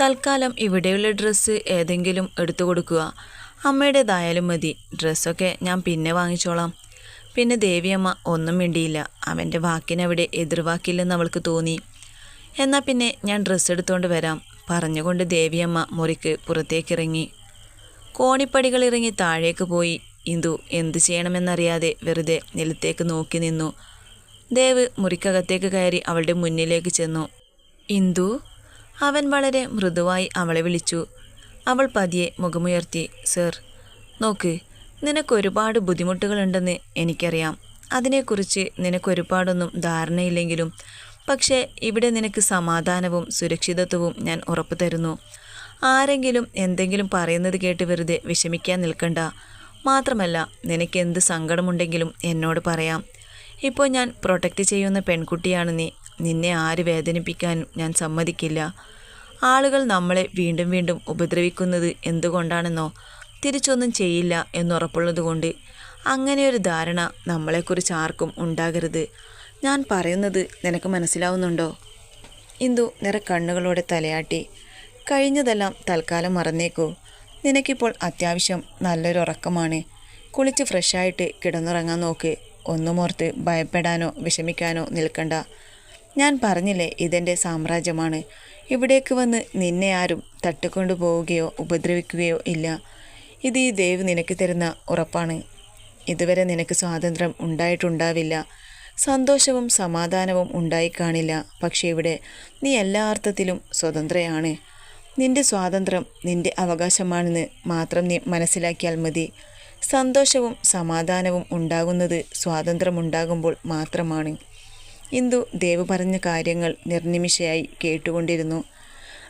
തൽക്കാലം ഇവിടെയുള്ള ഡ്രസ്സ് ഏതെങ്കിലും എടുത്തു കൊടുക്കുക. അമ്മയുടേതായാലും മതി. ഡ്രസ്സൊക്കെ ഞാൻ പിന്നെ വാങ്ങിച്ചോളാം. പിന്നെ ദേവിയമ്മ ഒന്നും മിണ്ടിയില്ല. അവന്റെ വാക്കിനവിടെ എതിർവാക്കില്ലെന്ന് അവൾക്ക് തോന്നി. എന്നാൽ പിന്നെ ഞാൻ ഡ്രസ്സ് എടുത്തുകൊണ്ട് വരാം. പറഞ്ഞുകൊണ്ട് ദേവിയമ്മ മുറിക്ക് പുറത്തേക്കിറങ്ങി. കോണിപ്പടികൾ ഇറങ്ങി താഴേക്ക് പോയി. ഇന്ദു എന്ത് ചെയ്യണമെന്നറിയാതെ വെറുതെ നിലത്തേക്ക് നോക്കി നിന്നു. ദേവ് മുറിക്കകത്തേക്ക് കയറി അവളുടെ മുന്നിലേക്ക് ചെന്നു. ഇന്ദു അവൻ വളരെ മൃദുവായി അവളെ വിളിച്ചു. അവൾ പതിയെ മുഖമുയർത്തി സർ നോക്ക് നിനക്കൊരുപാട് ബുദ്ധിമുട്ടുകളുണ്ടെന്ന് എനിക്കറിയാം. അതിനെക്കുറിച്ച് നിനക്കൊരുപാടൊന്നും ധാരണയില്ലെങ്കിലും പക്ഷേ ഇവിടെ നിനക്ക് സമാധാനവും സുരക്ഷിതത്വവും ഞാൻ ഉറപ്പു തരുന്നു. ആരെങ്കിലും എന്തെങ്കിലും പറയുന്നത് കേട്ട് വെറുതെ വിഷമിക്കാൻ നിൽക്കണ്ട. മാത്രമല്ല നിനക്ക് എന്ത് സങ്കടമുണ്ടെങ്കിലും എന്നോട് പറയാം. ഇപ്പോൾ ഞാൻ പ്രൊട്ടക്റ്റ് ചെയ്യുന്ന പെൺകുട്ടിയാണ് നീ. നിന്നെ ആര് വേദനിപ്പിക്കാനും ഞാൻ സമ്മതിക്കില്ല. ആളുകൾ നമ്മളെ വീണ്ടും വീണ്ടും ഉപദ്രവിക്കുന്നത് എന്തുകൊണ്ടാണെന്നോ തിരിച്ചൊന്നും ചെയ്യില്ല എന്നുറപ്പുള്ളതുകൊണ്ട് അങ്ങനെയൊരു ധാരണ നമ്മളെക്കുറിച്ച് ആർക്കും ഉണ്ടാകരുത്. ഞാൻ പറയുന്നത് നിനക്ക് മനസ്സിലാവുന്നുണ്ടോ? ഇന്ദു നിറക്കണ്ണുകളോടെ തലയാട്ടി. കഴിഞ്ഞതെല്ലാം തൽക്കാലം മറന്നേക്കൂ. നിനക്കിപ്പോൾ അത്യാവശ്യം നല്ലൊരു ഉറക്കമാണ്. കുളിച്ച് ഫ്രഷായിട്ട് കിടന്നുറങ്ങാൻ നോക്ക്. ഒന്നുമോർത്ത് ഭയപ്പെടാനോ വിഷമിക്കാനോ നിൽക്കണ്ട. ഞാൻ പറഞ്ഞില്ലേ ഇതെന്റെ സാമ്രാജ്യമാണ്. ഇവിടേക്ക് വന്ന് നിന്നെ ആരും തട്ടിക്കൊണ്ടു പോവുകയോ ഉപദ്രവിക്കുകയോ ഇല്ല. ഇത് ഈ ദേവ് നിനക്ക് തരുന്ന ഉറപ്പാണ്. ഇതുവരെ നിനക്ക് സ്വാതന്ത്ര്യം ഉണ്ടായിട്ടുണ്ടാവില്ല. സന്തോഷവും സമാധാനവും ഉണ്ടായി കാണില്ല. പക്ഷേ ഇവിടെ നീ എല്ലാ അർത്ഥത്തിലും സ്വതന്ത്രയാണ്. നിന്റെ സ്വാതന്ത്ര്യം നിന്റെ അവകാശമാണെന്ന് മാത്രം നീ മനസ്സിലാക്കിയാൽ മതി. സന്തോഷവും സമാധാനവും ഉണ്ടാകുന്നത് സ്വാതന്ത്ര്യം ഉണ്ടാകുമ്പോൾ മാത്രമാണ്. ഇന്ദു ദേവ് പറഞ്ഞ കാര്യങ്ങൾ നിർനിമിഷയായി കേട്ടുകൊണ്ടിരുന്നു.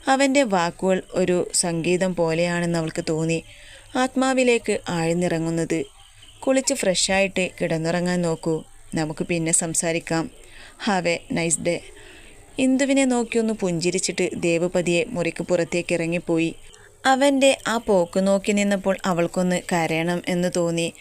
അവന്റെ വാക്കുകൾ ഒരു സംഗീതം പോലെയാണെന്ന് അവൾക്ക് തോന്നി. ആത്മാവിലേക്ക് ആഴ്ന്നിറങ്ങുന്നത്. കുളിച്ച് ഫ്രഷായിട്ട് കിടന്നുറങ്ങാൻ നോക്കൂ. നമുക്ക് പിന്നെ സംസാരിക്കാം. Have a nice day. ഇന്ദുവിനെ നോക്കിയൊന്ന് പുഞ്ചിരിച്ചിട്ട് ദേവപതിയെ മുറിക്ക് പുറത്തേക്ക് ഇറങ്ങിപ്പോയി. അവന്റെ ആ പോക്ക് നോക്കി നിന്നപ്പോൾ അവൾക്കൊന്ന് കരയണം എന്ന് തോന്നി.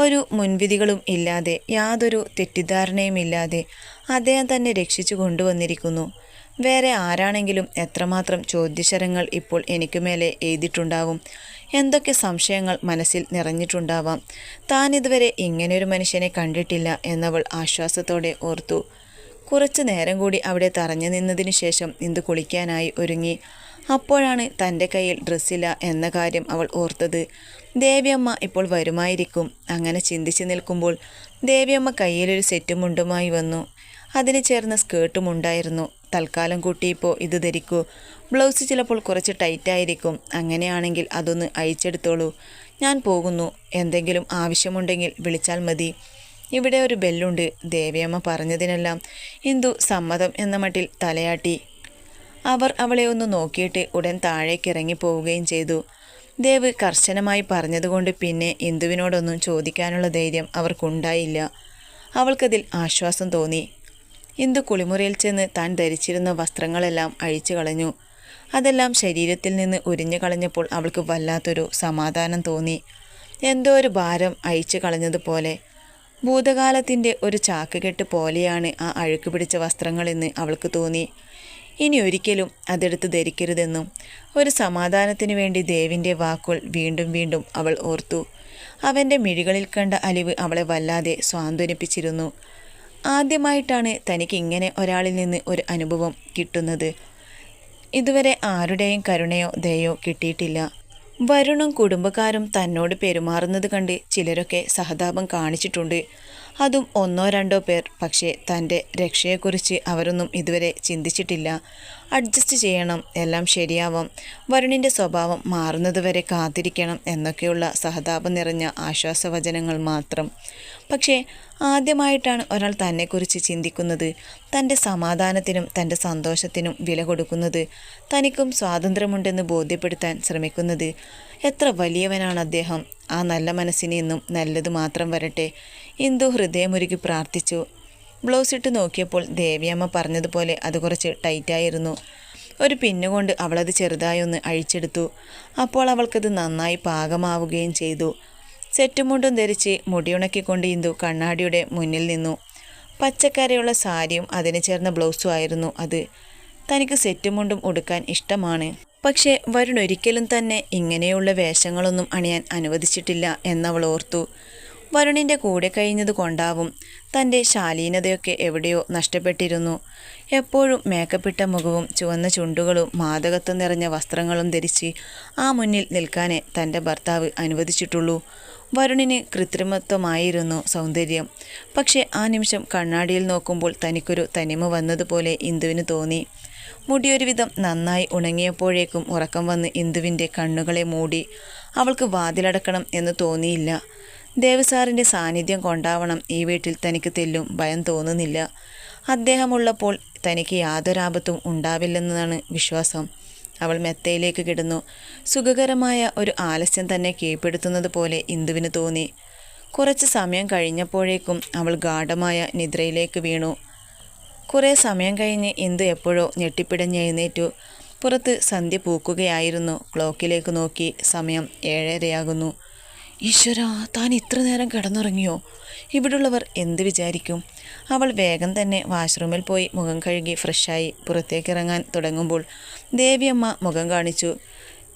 ഒരു മുൻവിധികളും ഇല്ലാതെ യാതൊരു തെറ്റിദ്ധാരണയുമില്ലാതെ അദ്ദേഹം തന്നെ രക്ഷിച്ചു കൊണ്ടുവന്നിരിക്കുന്നു. വേറെ ആരാണെങ്കിലും എത്രമാത്രം ചോദ്യശരങ്ങൾ ഇപ്പോൾ എനിക്ക് മേലെ എഴുതിയിട്ടുണ്ടാവും എന്തൊക്കെ സംശയങ്ങൾ മനസ്സിൽ നിറഞ്ഞിട്ടുണ്ടാവാം? താൻ ഇതുവരെ ഇങ്ങനെയൊരു മനുഷ്യനെ കണ്ടിട്ടില്ല എന്നവൾ ആശ്വാസത്തോടെ ഓർത്തു. കുറച്ചു നേരം കൂടി അവിടെ തറഞ്ഞു നിന്നതിനു ശേഷം ഇന്ദു കുളിക്കാനായി ഒരുങ്ങി. അപ്പോഴാണ് തന്റെ കയ്യിൽ ഡ്രസ്സില്ല എന്ന കാര്യം അവൾ ഓർത്തത്. ദേവിയമ്മ ഇപ്പോൾ വരുമായിരിക്കും. അങ്ങനെ ചിന്തിച്ച് നിൽക്കുമ്പോൾ ദേവിയമ്മ കയ്യിലൊരു സെറ്റ് മുണ്ടുമായി വന്നു. അതിന് ചേർന്ന സ്കേർട്ടും ഉണ്ടായിരുന്നു. തൽക്കാലം കുട്ടി ഇപ്പോൾ ഇത് ധരിക്കൂ. ബ്ലൗസ് ചിലപ്പോൾ കുറച്ച് ടൈറ്റായിരിക്കും അങ്ങനെയാണെങ്കിൽ അതൊന്ന് അയച്ചെടുത്തോളൂ ഞാൻ പോകുന്നു. എന്തെങ്കിലും ആവശ്യമുണ്ടെങ്കിൽ വിളിച്ചാൽ മതി. ഇവിടെ ഒരു ബെല്ലുണ്ട്. ദേവിയമ്മ പറഞ്ഞതിനെല്ലാം ഇന്ദു സമ്മതം എന്ന മട്ടിൽ തലയാട്ടി. അവർ അവളെ ഒന്ന് നോക്കിയിട്ട് ഉടൻ താഴേക്ക് ഇറങ്ങി പോവുകയും ചെയ്തു. ദേവ് കർശനമായി പറഞ്ഞതുകൊണ്ട് പിന്നെ ഇന്ദുവിനോടൊന്നും ചോദിക്കാനുള്ള ധൈര്യം അവർക്കുണ്ടായില്ല. അവൾക്കതിൽ ആശ്വാസം തോന്നി. ഇന്ദു കുളിമുറിയിൽ ചെന്ന് താൻ ധരിച്ചിരുന്ന വസ്ത്രങ്ങളെല്ലാം അഴിച്ചു കളഞ്ഞു. അതെല്ലാം ശരീരത്തിൽ നിന്ന് ഉരിഞ്ഞു കളഞ്ഞപ്പോൾ അവൾക്ക് വല്ലാത്തൊരു സമാധാനം തോന്നി. എന്തോ ഒരു ഭാരം അഴിച്ചു കളഞ്ഞതുപോലെ ഭൂതകാലത്തിന്റെ ഒരു ചാക്കുകെട്ട് പോലെയാണ് ആ അഴുക്ക് പിടിച്ച വസ്ത്രങ്ങളെന്ന് അവൾക്ക് തോന്നി. ഇനി ഒരിക്കലും അതെടുത്ത് ധരിക്കരുതെന്നും ഒരു സമാധാനത്തിനു വേണ്ടി ദേവിന്റെ വാക്കുകൾ വീണ്ടും വീണ്ടും അവൾ ഓർത്തു. അവന്റെ മിഴികളിൽ കണ്ട അലിവ് അവളെ വല്ലാതെ സ്വാന്തനിപ്പിച്ചിരുന്നു. ആദ്യമായിട്ടാണ് തനിക്ക് ഇങ്ങനെ ഒരാളിൽ നിന്ന് ഒരു അനുഭവം കിട്ടുന്നത്. ഇതുവരെ ആരുടെയും കരുണയോ ദയോ കിട്ടിയിട്ടില്ല. വരുണും കുടുംബക്കാരും തന്നോട് പെരുമാറുന്നത് കണ്ട് ചിലരൊക്കെ സഹതാപം കാണിച്ചിട്ടുണ്ട്. അതും ഒന്നോ രണ്ടോ പേർ. പക്ഷേ തന്റെ രക്ഷയെക്കുറിച്ച് അവരൊന്നും ഇതുവരെ ചിന്തിച്ചിട്ടില്ല. അഡ്ജസ്റ്റ് ചെയ്യണം. എല്ലാം ശരിയാവാം. വരുണിന്റെ സ്വഭാവം മാറുന്നതുവരെ കാത്തിരിക്കണം എന്നൊക്കെയുള്ള സഹതാപം നിറഞ്ഞ ആശ്വാസവചനങ്ങൾ മാത്രം. പക്ഷേ ആദ്യമായിട്ടാണ് ഒരാൾ തന്നെക്കുറിച്ച് ചിന്തിക്കുന്നത്. തന്റെ സമാധാനത്തിനും തന്റെ സന്തോഷത്തിനും വില കൊടുക്കുന്നത്. തനിക്കും സ്വാതന്ത്ര്യമുണ്ടെന്ന് ബോധ്യപ്പെടുത്താൻ ശ്രമിക്കുന്നത്. എത്ര വലിയവനാണ് അദ്ദേഹം? ആ നല്ല മനസ്സിനെ എന്നും നല്ലത് മാത്രം വരട്ടെ. ഇന്ദു ഹൃദയമുരുകി പ്രാർത്ഥിച്ചു. ബ്ലൗസ് ഇട്ട് നോക്കിയപ്പോൾ ദേവിയമ്മ പറഞ്ഞതുപോലെ അത് കുറച്ച് ടൈറ്റായിരുന്നു. ഒരു പിന്നുകൊണ്ട് അവളത് ചെറുതായൊന്ന് അഴിച്ചെടുത്തു. അപ്പോൾ അവൾക്കത് നന്നായി പാകമാവുകയും ചെയ്തു. സെറ്റുമുണ്ടും ധരിച്ച് മുടിയുണക്കിക്കൊണ്ട് ഇന്ദു കണ്ണാടിയുടെ മുന്നിൽ നിന്നു. പച്ചക്കരയുള്ള സാരിയും അതിന് ചേർന്ന ബ്ലൗസും ആയിരുന്നു അത്. തനിക്ക് സെറ്റുമുണ്ടും ഉടുക്കാൻ ഇഷ്ടമാണ്. പക്ഷേ വരുൺ ഒരിക്കലും തന്നെ ഇങ്ങനെയുള്ള വേഷങ്ങളൊന്നും അണിയാൻ അനുവദിച്ചിട്ടില്ല എന്നവൾ ഓർത്തു. വരുണിന്റെ കൂടെ കഴിഞ്ഞത് കൊണ്ടാവും തന്റെ ശാലീനതയൊക്കെ എവിടെയോ നഷ്ടപ്പെട്ടിരുന്നു. എപ്പോഴും മേക്കപ്പിട്ട മുഖവും ചുവന്ന ചുണ്ടുകളും മാതകത്വം നിറഞ്ഞ വസ്ത്രങ്ങളും ധരിച്ച് ആ മുന്നിൽ നിൽക്കാനേ തന്റെ ഭർത്താവ് അനുവദിച്ചിട്ടുള്ളൂ. വരുണിന് കൃത്രിമത്വമായിരുന്നു സൗന്ദര്യം. പക്ഷേ ആ നിമിഷം കണ്ണാടിയിൽ നോക്കുമ്പോൾ തനിക്കൊരു തനിമ വന്നതുപോലെ ഇന്ദുവിന് തോന്നി. മുടിയൊരുവിധം നന്നായി ഉണങ്ങിയപ്പോഴേക്കും ഉറക്കം വന്ന് ഇന്ദുവിന്റെ കണ്ണുകളെ മൂടി. അവൾക്ക് വാതിലടക്കണം എന്ന് തോന്നിയില്ല. ദേവസാറിന്റെ സാന്നിധ്യം കൊണ്ടാവണം ഈ വീട്ടിൽ തനിക്ക് തെല്ലും ഭയം തോന്നുന്നില്ല. അദ്ദേഹമുള്ളപ്പോൾ തനിക്ക് യാതൊരാപത്തും ഉണ്ടാവില്ലെന്നതാണ് വിശ്വാസം. അവൾ മെത്തയിലേക്ക് കിടന്നു. സുഖകരമായ ഒരു ആലസ്യം തന്നെ കീഴ്പ്പെടുത്തുന്നത് പോലെ ഇന്ദുവിന് തോന്നി. കുറച്ച് സമയം കഴിഞ്ഞപ്പോഴേക്കും അവൾ ഗാഠമായ നിദ്രയിലേക്ക് വീണു. കുറേ സമയം കഴിഞ്ഞ് ഇന്ദു എപ്പോഴോ ഞെട്ടിപ്പിടഞ്ഞ് എഴുന്നേറ്റു. പുറത്ത് സന്ധ്യ പൂക്കുകയായിരുന്നു. ക്ലോക്കിലേക്ക് നോക്കി സമയം ഏഴരയാകുന്നു. ഈശ്വര താൻ ഇത്ര നേരം കിടന്നുറങ്ങിയോ? ഇവിടുള്ളവർ എന്ത് വിചാരിക്കും? അവൾ വേഗം തന്നെ വാഷ്റൂമിൽ പോയി മുഖം കഴുകി ഫ്രഷായി പുറത്തേക്കിറങ്ങാൻ തുടങ്ങുമ്പോൾ ദേവിയമ്മ മുഖം കാണിച്ചു.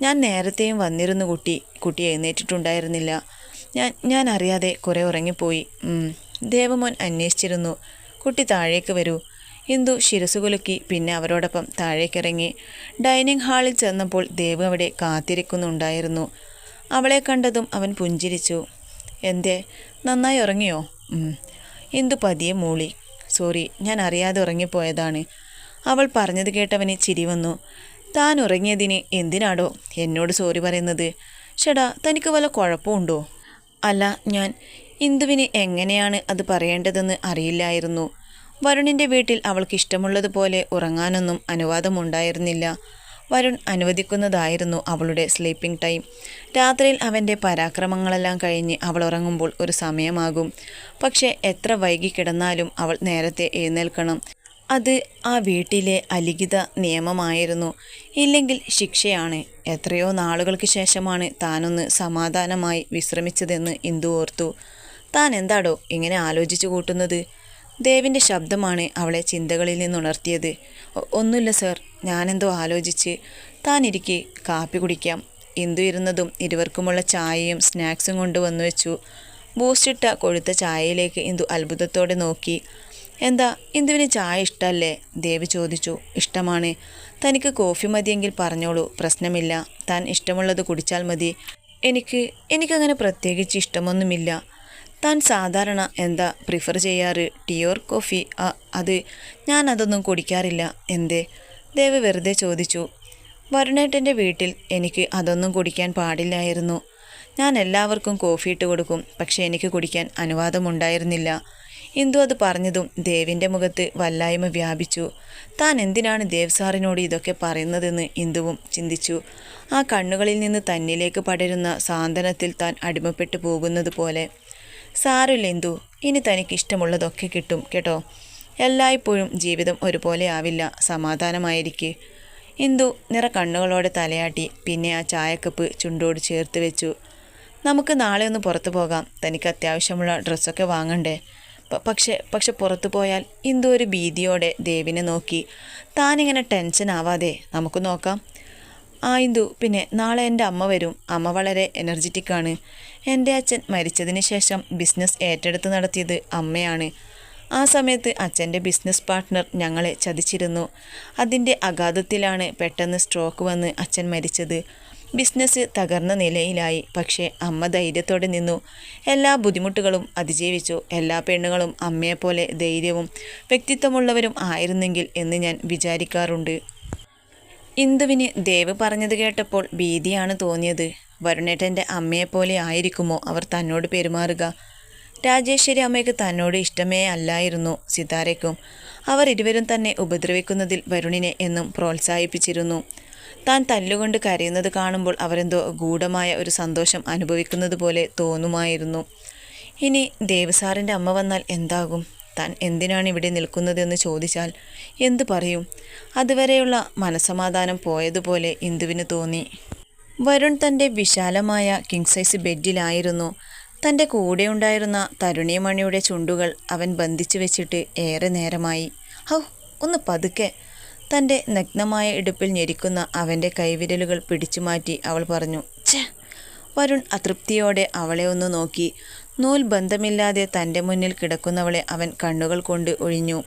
ഞാൻ നേരത്തെയും വന്നിരുന്നു കുട്ടി. കുട്ടി എഴുന്നേറ്റിട്ടുണ്ടായിരുന്നില്ല. ഞാൻ ഞാൻ അറിയാതെ കുറേ ഉറങ്ങിപ്പോയി. ദേവമോൻ അന്വേഷിച്ചിരുന്നു. കുട്ടി താഴേക്ക് വരൂ. ഇന്ദു ശിരസുകുലുക്കി പിന്നെ അവരോടൊപ്പം താഴേക്കിറങ്ങി. ഡൈനിങ് ഹാളിൽ ചെന്നപ്പോൾ ദേവ് അവിടെ കാത്തിരിക്കുന്നുണ്ടായിരുന്നു. അവളെ കണ്ടതും അവൻ പുഞ്ചിരിച്ചു. എന്തേ നന്നായി ഉറങ്ങിയോ? ഇന്ദു പതിയെ മൂളി. സോറി ഞാൻ അറിയാതെ ഉറങ്ങിപ്പോയതാണ്. അവൾ പറഞ്ഞത് കേട്ടവന് ചിരി വന്നു. താൻ ഉറങ്ങിയതിന് എന്തിനാടോ എന്നോട് സോറി പറയുന്നത്? ഷടാ തനിക്ക് വല്ല കുഴപ്പമുണ്ടോ? അല്ല ഞാൻ ഇന്ദുവിന് എങ്ങനെയാണ് അത് പറയേണ്ടതെന്ന് അറിയില്ലായിരുന്നു. വരുണിന്റെ വീട്ടിൽ അവൾക്ക് ഇഷ്ടമുള്ളതുപോലെ ഉറങ്ങാനൊന്നും അനുവാദമുണ്ടായിരുന്നില്ല. വരുൺ അനുവദിക്കുന്നതായിരുന്നു അവളുടെ സ്ലീപ്പിംഗ് ടൈം. രാത്രിയിൽ അവന്റെ പരാക്രമങ്ങളെല്ലാം കഴിഞ്ഞ് അവൾ ഉറങ്ങുമ്പോൾ ഒരു സമയമാകും. പക്ഷേ എത്ര വൈകി കിടന്നാലും അവൾ നേരത്തെ എഴുന്നേൽക്കണം. അത് ആ വീട്ടിലെ അലിഖിത നിയമമായിരുന്നു. ഇല്ലെങ്കിൽ ശിക്ഷയാണ്. എത്രയോ നാളുകൾക്ക് ശേഷമാണ് താനൊന്ന് സമാധാനമായി വിശ്രമിച്ചതെന്ന് ഇന്ദു ഓർത്തു. താൻ എന്താടോ ഇങ്ങനെ ആലോചിച്ചു കൂട്ടുന്നത്? ദേവിന്റെ ശബ്ദമാണ് അവളെ ചിന്തകളിൽ നിന്നുണർത്തിയത്. "ഒ- ഒന്നുമില്ല സർ. ഞാനെന്തോ ആലോചിച്ച് താനിരിക്കെ കാപ്പി കുടിക്കാം. ഇന്ദു ഇരുന്നതും ഇരുവർക്കുമുള്ള ചായയും സ്നാക്സും കൊണ്ട് വന്നു വെച്ചു. ബൂസ്റ്റിട്ട കൊഴുത്ത ചായയിലേക്ക് ഇന്ദു അത്ഭുതത്തോടെ നോക്കി. എന്താ ഇന്ദുവിന് ചായ ഇഷ്ടമല്ലേ ദേവി ചോദിച്ചു. ഇഷ്ടമാണ്. തനിക്ക് കോഫി മതിയെങ്കിൽ പറഞ്ഞോളൂ. പ്രശ്നമില്ല. താൻ ഇഷ്ടമുള്ളത് കുടിച്ചാൽ മതി. എനിക്ക് എനിക്കങ്ങനെ പ്രത്യേകിച്ച് ഇഷ്ടമൊന്നുമില്ല. താൻ സാധാരണ എന്താ പ്രിഫർ ചെയ്യാറ്? ടീയോർ കോഫി ആ, അത് ഞാൻ അതൊന്നും കുടിക്കാറില്ല. എന്തേ? ദേവ് വെറുതെ ചോദിച്ചു. വരുണേട്ടന്റെ വീട്ടിൽ എനിക്ക് അതൊന്നും കുടിക്കാൻ പാടില്ലായിരുന്നു. ഞാൻ എല്ലാവർക്കും കോഫി ഇട്ട് കൊടുക്കും. പക്ഷേ എനിക്ക് കുടിക്കാൻ അനുവാദമുണ്ടായിരുന്നില്ല. ഇന്ദു അത് പറഞ്ഞതും ദേവിന്റെ മുഖത്ത് വല്ലായ്മ വ്യാപിച്ചു. താൻ എന്തിനാണ് ദേവ് സാറിനോട് ഇതൊക്കെ പറയുന്നതെന്ന് ഇന്ദുവും ചിന്തിച്ചു. ആ കണ്ണുകളിൽ നിന്ന് തന്നിലേക്ക് പടരുന്ന സാന്ത്വനത്തിൽ താൻ അടിമപ്പെട്ടു പോകുന്നത് പോലെ. സാറില്ല എന്തു ഇനി തനിക്ക് ഇഷ്ടമുള്ളതൊക്കെ കിട്ടും കേട്ടോ. എല്ലായ്പ്പോഴും ജീവിതം ഒരുപോലെ ആവില്ല. സമാധാനമായിരിക്കെ. ഇന്ദു നിറ കണ്ണുകളോടെ തലയാട്ടി പിന്നെ ആ ചായക്കപ്പ് ചുണ്ടോട് ചേർത്ത് വെച്ചു. നമുക്ക് നാളെ ഒന്ന് പുറത്തു പോകാം. തനിക്ക് അത്യാവശ്യമുള്ള ഡ്രസ്സൊക്കെ വാങ്ങണ്ടേ? പക്ഷെ പക്ഷെ പുറത്തു പോയാൽ ഇന്ദു ഒരു ഭീതിയോടെ ദേവിനെ നോക്കി. താനിങ്ങനെ ടെൻഷൻ ആവാതെ നമുക്ക് നോക്കാം. ആ ഇന്ദു പിന്നെ നാളെ എന്റെ അമ്മ വരും. അമ്മ വളരെ എനർജറ്റിക് ആണ്. എന്റെ അച്ഛൻ മരിച്ചതിന് ശേഷം ബിസിനസ് ഏറ്റെടുത്ത് നടത്തിയത് അമ്മയാണ്. ആ സമയത്ത് അച്ഛന്റെ ബിസിനസ് പാർട്ട്ണർ ഞങ്ങളെ ചതിച്ചിരുന്നു. അതിന്റെ അഗാധത്തിലാണ് പെട്ടെന്ന് സ്ട്രോക്ക് വന്ന് അച്ഛൻ മരിച്ചത്. ബിസിനസ് തകർന്ന നിലയിലായി. പക്ഷേ അമ്മ ധൈര്യത്തോടെ നിന്നു. എല്ലാ ബുദ്ധിമുട്ടുകളും അതിജീവിച്ചു. എല്ലാ പെണ്ണുങ്ങളും അമ്മയെപ്പോലെ ധൈര്യവും വ്യക്തിത്വമുള്ളവരും ആയിരുന്നെങ്കിൽ എന്ന് ഞാൻ വിചാരിക്കാറുണ്ട്. ഇന്ദുവിന് ദേവ് പറഞ്ഞത് കേട്ടപ്പോൾ ഭീതിയാണ് തോന്നിയത്. വരുണേട്ടന്റെ അമ്മയെപ്പോലെ ആയിരിക്കുമോ അവർ തന്നോട് പെരുമാറുക? രാജേശ്വരി അമ്മയ്ക്ക് തന്നോട് ഇഷ്ടമേ അല്ലായിരുന്നു സിതാരയ്ക്കും. അവർ ഇരുവരും തന്നെ ഉപദ്രവിക്കുന്നതിൽ വരുണിനെ എന്നും പ്രോത്സാഹിപ്പിച്ചിരുന്നു. താൻ തല്ലുകൊണ്ട് കരയുന്നത് കാണുമ്പോൾ അവരെന്തോ ഗൂഢമായ ഒരു സന്തോഷം അനുഭവിക്കുന്നത് പോലെ തോന്നുമായിരുന്നു. ഇനി ദേവസാറിന്റെ അമ്മ വന്നാൽ എന്താകും? താൻ എന്തിനാണ് ഇവിടെ നിൽക്കുന്നതെന്ന് ചോദിച്ചാൽ എന്തു പറയും? അതുവരെയുള്ള മനസമാധാനം പോയതുപോലെ ഇന്ദുവിന് തോന്നി. വരുൺ തന്റെ വിശാലമായ കിങ് സൈസ് ബെഡിലായിരുന്നു. തന്റെ കൂടെയുണ്ടായിരുന്ന തരുണിമണിയുടെ ചുണ്ടുകൾ അവൻ ബന്ധിച്ചു വെച്ചിട്ട് ഏറെ നേരമായി. ഹൗ ഒന്ന് പതുക്കെ. തന്റെ നഗ്നമായ ഇടുപ്പിൽ ഞെരിക്കുന്ന അവന്റെ കൈവിരലുകൾ പിടിച്ചു മാറ്റി അവൾ പറഞ്ഞു ഛേ. വരുൺ അതൃപ്തിയോടെ അവളെ ഒന്ന് നോക്കി. നൂൽ ബന്ധമില്ലാതെ തന്റെ മുന്നിൽ കിടക്കുന്നവളെ അവൻ കണ്ണുകൾ കൊണ്ട് ഒഴിഞ്ഞു.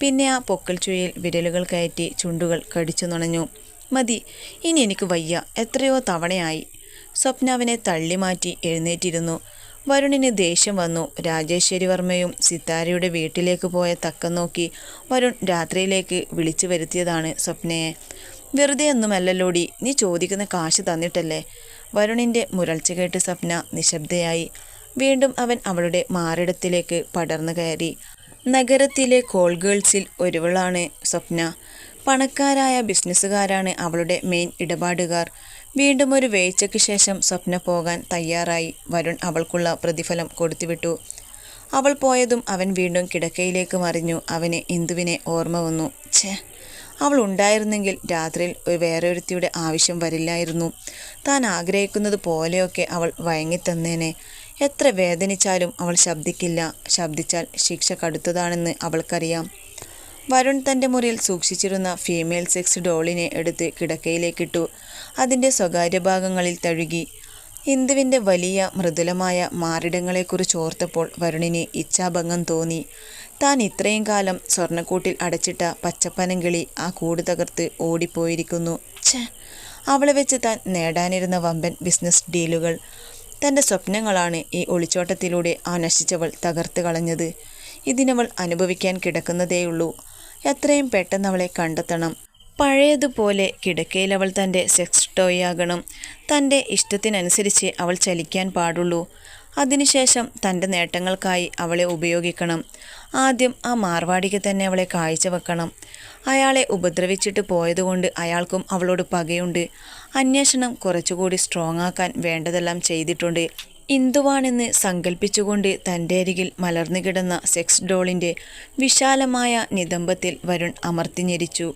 പിന്നെ ആ പൊക്കൽ ചുഴിയിൽ വിരലുകൾ കയറ്റി ചുണ്ടുകൾ കടിച്ചു നുണഞ്ഞു. മതി ഇനി എനിക്ക് വയ്യ. എത്രയോ തവണയായി. സ്വപ്ന അവനെ തള്ളി മാറ്റി എഴുന്നേറ്റിരുന്നു. വരുണിന് ദേഷ്യം വന്നു. രാജേശ്വരി വർമ്മയും സിത്താരയുടെ വീട്ടിലേക്ക് പോയ തക്കം നോക്കി വരുൺ രാത്രിയിലേക്ക് വിളിച്ചു വരുത്തിയതാണ് സ്വപ്നയെ. വെറുതെ ഒന്നുമല്ലല്ലോടി. നീ ചോദിക്കുന്ന കാശ് തന്നിട്ടല്ലേ? വരുണിന്റെ മുരൾച്ച കേട്ട് സ്വപ്ന നിശബ്ദയായി. വീണ്ടും അവൻ അവളുടെ മാറിടത്തിലേക്ക് പടർന്നു കയറി. നഗരത്തിലെ കോൾ ഗേൾസിൽ ഒരുവളാണ് സ്വപ്ന. പണക്കാരായ ബിസിനസ്സുകാരാണ് അവളുടെ മെയിൻ ഇടപാടുകാർ. വീണ്ടും ഒരു വേഴ്ചയ്ക്ക് ശേഷം സ്വപ്ന പോകാൻ തയ്യാറായി. വരുൺ അവൾക്കുള്ള പ്രതിഫലം കൊടുത്തുവിട്ടു. അവൾ പോയതും അവൻ വീണ്ടും കിടക്കയിലേക്ക് മറിഞ്ഞു. അവന് ഇന്ദുവിനെ ഓർമ്മ വന്നു. ഛേ അവൾ ഉണ്ടായിരുന്നെങ്കിൽ രാത്രിയിൽ ഒരു വേറൊരുത്തിയുടെ ആവശ്യം വരില്ലായിരുന്നു. താൻ ആഗ്രഹിക്കുന്നത് പോലെയൊക്കെ അവൾ വഴങ്ങിത്തന്നേനെ. എത്ര വേദനിച്ചാലും അവൾ ശബ്ദിക്കില്ല. ശബ്ദിച്ചാൽ ശിക്ഷ കടുത്തതാണെന്ന് അവൾക്കറിയാം. വരുൺ തന്റെ മുറിയിൽ സൂക്ഷിച്ചിരുന്ന ഫീമെയിൽ സെക്സ് ഡോളിനെ എടുത്ത് കിടക്കയിലേക്കിട്ടു. അതിന്റെ സ്വകാര്യ ഭാഗങ്ങളിൽ തഴുകി. ഇന്ദുവിന്റെ വലിയ മൃദുലമായ മാറിടങ്ങളെക്കുറിച്ച് ഓർത്തപ്പോൾ വരുണിന് ഇച്ഛാഭംഗം തോന്നി. താൻ ഇത്രയും കാലം സ്വർണക്കൂട്ടിൽ അടച്ചിട്ട പച്ചപ്പനങ്കിളി ആ കൂട് തകർത്ത് ഓടിപ്പോയിരിക്കുന്നു. അവളെ വെച്ച് താൻ നേടാനിരുന്ന വമ്പൻ ബിസിനസ് ഡീലുകൾ. തന്റെ സ്വപ്നങ്ങളാണ് ഈ ഒളിച്ചോട്ടത്തിലൂടെ ആ നശിച്ചവൾ തകർത്ത് കളഞ്ഞത്. ഇതിനവൾ അനുഭവിക്കാൻ കിടക്കുന്നതേയുള്ളൂ. എത്രയും പെട്ടെന്ന് അവളെ കണ്ടെത്തണം. പഴയതുപോലെ കിടക്കയിൽ അവൾ തന്റെ സെക്സ് ടോയ് ആകണം. തന്റെ ഇഷ്ടത്തിനനുസരിച്ച് അവൾ ചലിക്കാൻ പാടുള്ളൂ. അതിനുശേഷം തന്റെ നേട്ടങ്ങൾക്കായി അവളെ ഉപയോഗിക്കണം. ആദ്യം ആ മാർവാടിക്ക് തന്നെ അവളെ കാഴ്ചവെക്കണം അയാളെ ഉപദ്രവിച്ചിട്ട് പോയതുകൊണ്ട് അയാൾക്കും അവളോട് പകയുണ്ട്. അന്വേഷണം കുറച്ചുകൂടി സ്ട്രോങ് ആക്കാൻ വേണ്ടതെല്ലാം ചെയ്തിട്ടുണ്ട്. ഇന്ദുവാണെന്ന് സങ്കല്പിച്ചുകൊണ്ട് തന്റെ അരികിൽ മലർന്നു കിടന്ന സെക്സ് ഡോളിന്റെ വിശാലമായ നിതംബത്തിൽ വരുൺ അമർത്തിഞ്ഞെരിച്ചു.